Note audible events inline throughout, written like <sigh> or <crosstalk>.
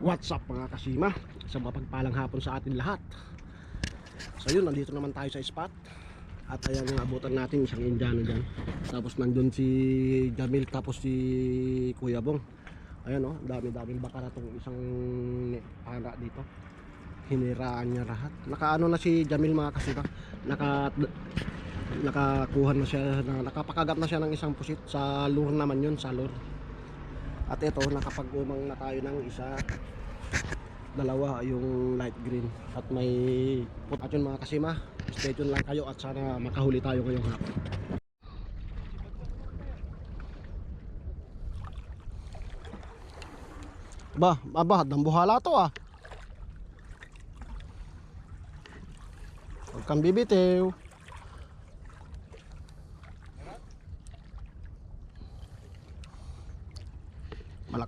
What's up mga kasima? Sa mapagpalang hapon sa atin lahat. So yun, nandito naman tayo sa spot. At ayan abutan natin isang Indiano dyan. Tapos nandun si Jamil tapos si Kuya Bong. Ayan oh, dami-daming baka na tong isang pana dito. Hiniraan niya lahat. Nakaano na si Jamil mga kasima. Naka nakakuha na siya na, nakapakagat na siya ng isang pusit sa lure naman yun sa lure at ito nakapag-umang na tayo ng isa. Dalawa yung light green. At may put at yun mga kasima. Stay tuned lang kayo at sana makahuli tayo ngayong hapon. Ba, aba, dambuhala to ah. Huwag kang bibitiw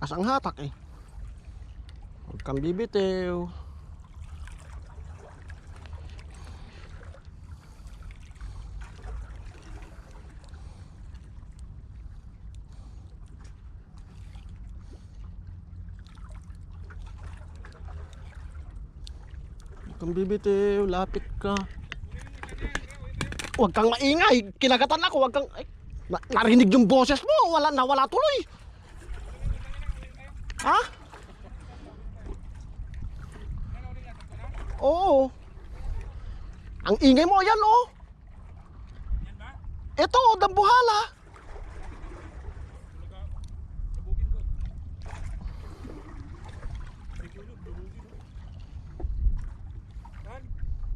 malakas ang hatak eh. Huwag kang bibitiw. Huwag kang bibitiw lapit ka. Huwag kang maingay. Kinagatan ako huwag kang ay, na- narinig yung boses mo. Wala nawala tuloy Ha? Oo. Ang ingay mo, yan oh. Ito, oh, dambuhala.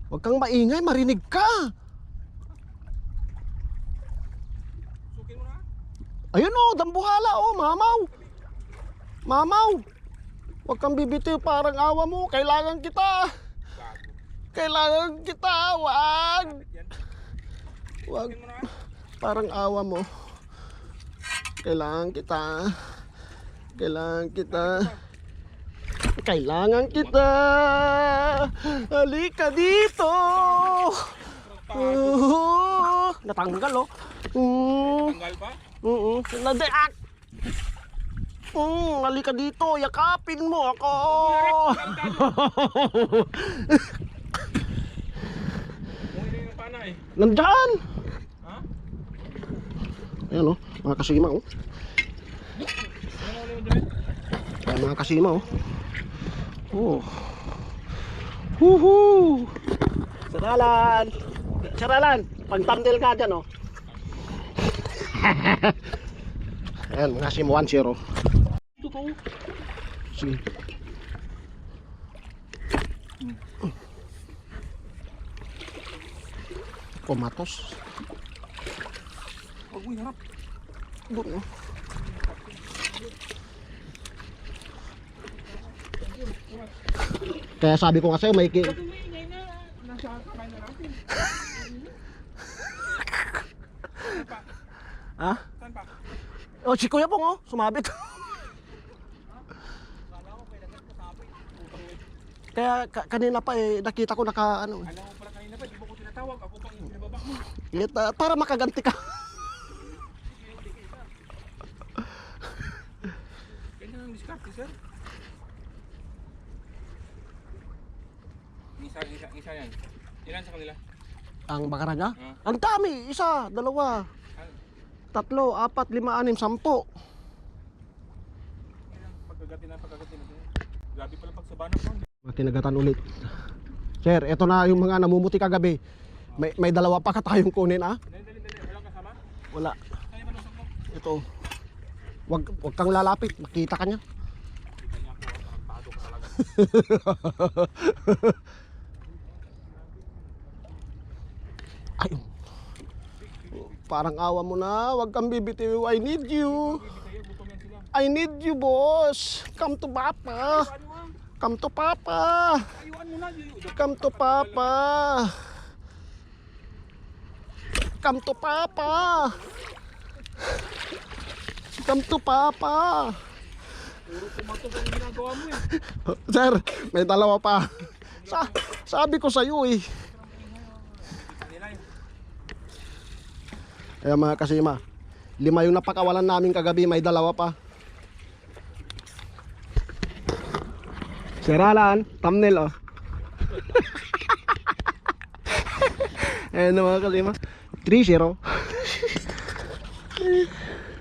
Huwag kang maingay, marinig ka. Ayun oh, dambuhala oh, mamaw. Mamaw! Huwag kang bibitiw, parang awa mo. Kailangan kita. Kailangan kita, wag. Wag. Parang awa mo. Kailangan kita. Kailangan kita. Kailangan kita. Halika dito. Uh, natanggal oh. Uh, Tanggal pa? Oo. Nadeak. Mm, halika dito, yakapin mo ako. Nandyan. Ha? Ayan oh, mga kasima oh. Mo dali? Ayan mga kasima oh. Oh. Huhu. Saralan. Saralan. Pag thumbnail ka dyan oh. <laughs> Ayan mga kasima 1-0. Totoo. Sige. Kumatos. Huwag mo iharap. Doon, oh. Kaya sabi ko kasi may ki- Ba't umiingay na? Nasa kamay na natin. Ha? Saan pa? Oh, si Kuya Pong oh, sumabit. Kaya ka- kanina pa eh nakita ko naka ano. Alam mo pala kanina pa, di ba ko tinatawag? Ako pang binababa mo. Kita, para makaganti ka. Ganyan ang diskarte, sir. Isa, isa, isa yan. Ilan sa kanila? Ang bakara niya? Ah. Ang dami, isa, dalawa, Ano? tatlo, apat, lima, anim, sampo. Ilan? Pagkagati na, pagkagati na. Grabe pala pag sa banak mo. Tinagatan ulit. Sir, eto na yung mga namumuti kagabi. May, may dalawa pa ka tayong kunin ah. Wala. Ito. Wag, wag kang lalapit, makita ka niya. <laughs> Kanya ako, tarantado ka talaga. Ay. Parang awa mo na, wag kang bibitiw. I need you. I need you, boss. Come to Papa. Come to Papa. Come to Papa. Come to Papa. Come to Papa. Puro pumatok ang ginagawa mo eh. Sir, may dalawa pa. Sa, sabi ko sa iyo eh. Ayan mga kasima. Lima yung napakawalan namin kagabi, may dalawa pa. Siralaan, thumbnail oh. <laughs> Ayan na mga kalima. 3-0. <laughs>